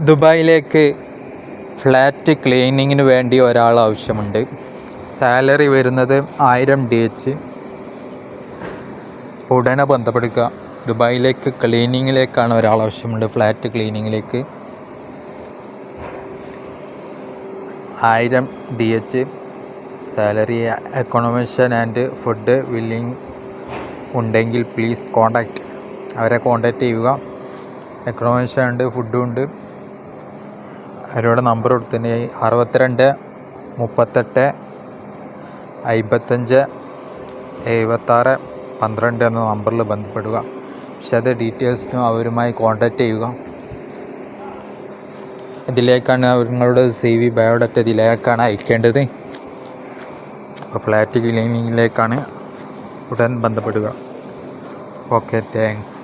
ദുബായിലേക്ക് ഫ്ലാറ്റ് ക്ലീനിങ്ങിന് വേണ്ടി ഒരാൾ ആവശ്യമുണ്ട്. സാലറി വരുന്നത് ആയിരം ഡി എച്ച്. ഉടനെ ബന്ധപ്പെടുക. ദുബായിലേക്ക് ക്ലീനിങ്ങിലേക്കാണ് ഒരാൾ ആവശ്യമുണ്ട്. ഫ്ലാറ്റ് ക്ലീനിങ്ങിലേക്ക് ആയിരം D H. Salary accommodation and food willing ഉണ്ടെങ്കിൽ പ്ലീസ് കോണ്ടാക്ട് അവരെ കോണ്ടാക്റ്റ് ചെയ്യുക. അക്കോമഡേഷൻ ഉണ്ട് ഫുഡും ഉണ്ട്. അവരോട് നമ്പർ കൊടുത്തിന് അറുപത്തിരണ്ട് മുപ്പത്തെട്ട് അമ്പത്തഞ്ച് എഴുപത്താറ് പന്ത്രണ്ട് എന്ന നമ്പറിൽ ബന്ധപ്പെടുക. വിശദ ഡീറ്റെയിൽസിനും അവരുമായി കോൺടാക്റ്റ് ചെയ്യുക. ഇതിലേക്കാണ് നിങ്ങളുടെ സി വി ബയോഡാറ്റ ഇതിലേക്കാണ് അയക്കേണ്ടത്. അപ്പോൾ ഫ്ലാറ്റ് ക്ലീനിങ്ങിലേക്കാണ് ഉടൻ ബന്ധപ്പെടുക. Okay thanks